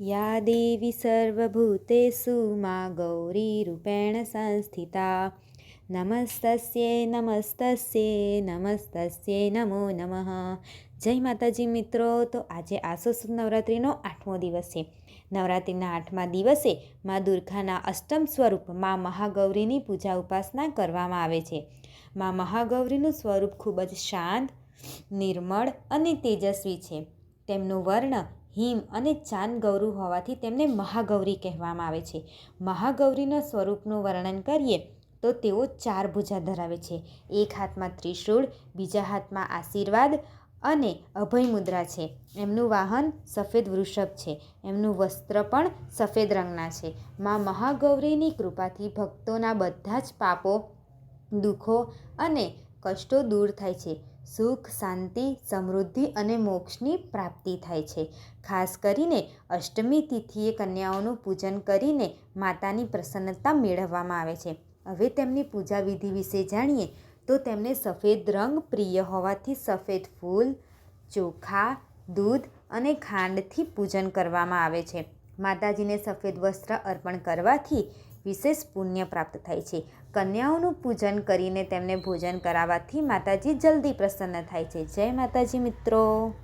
યા દેવી સર્વભૂતેષુ મા ગૌરીરૂપેણ સંસ્થિતા। નમસ્તસ્યે નમસ્તસ્યે નમસ્તસ્યે નમો નમઃ। જય માતાજી મિત્રો, તો આજે આસો નવરાત્રિનો આઠમો દિવસ છે। નવરાત્રિના આઠમા દિવસે મા દુર્ગાના અષ્ટમ સ્વરૂપ મા મહાગૌરીની પૂજા ઉપાસના કરવામાં આવે છે। મા મહાગૌરીનું સ્વરૂપ ખૂબ જ શાંત, નિર્મળ અને તેજસ્વી છે। તેમનું વર્ણ હિમ અને ચાંદ ગૌરુ હોવાથી તેમને મહાગૌરી કહેવામાં આવે છે. મહાગૌરીના સ્વરૂપનું વર્ણન કરીએ તો તેઓ ચાર ભુજા ધરાવે છે. એક હાથમાં ત્રિશૂળ, બીજા હાથમાં આશીર્વાદ અને અભય મુદ્રા છે. એમનું વાહન સફેદ વૃષભ છે. એમનું વસ્ત્ર પણ સફેદ રંગના છે. મા મહાગૌરીની કૃપાથી ભક્તોના બધા જ પાપો, દુઃખો અને કષ્ટો દૂર થાય છે. સુખ, શાંતિ, સમૃદ્ધિ અને મોક્ષની પ્રાપ્તિ થાય છે. ખાસ કરીને અષ્ટમી તિથિએ કન્યાઓનું પૂજન કરીને માતાની પ્રસન્નતા મેળવવામાં આવે છે. હવે તેમની પૂજા વિધિ વિશે જાણીએ તો તેમને સફેદ રંગ પ્રિય હોવાથી સફેદ ફૂલ, ચોખા, દૂધ અને ખાંડથી પૂજન કરવામાં આવે છે. માતાજીને સફેદ વસ્ત્ર અર્પણ કરવાથી વિશેષ પુણ્ય પ્રાપ્ત થાય છે. કન્યાઓનું પૂજન કરીને તેમને ભોજન કરાવવાથી માતાજી જલ્દી પ્રસન્ન થાય છે. જય માતાજી મિત્રો.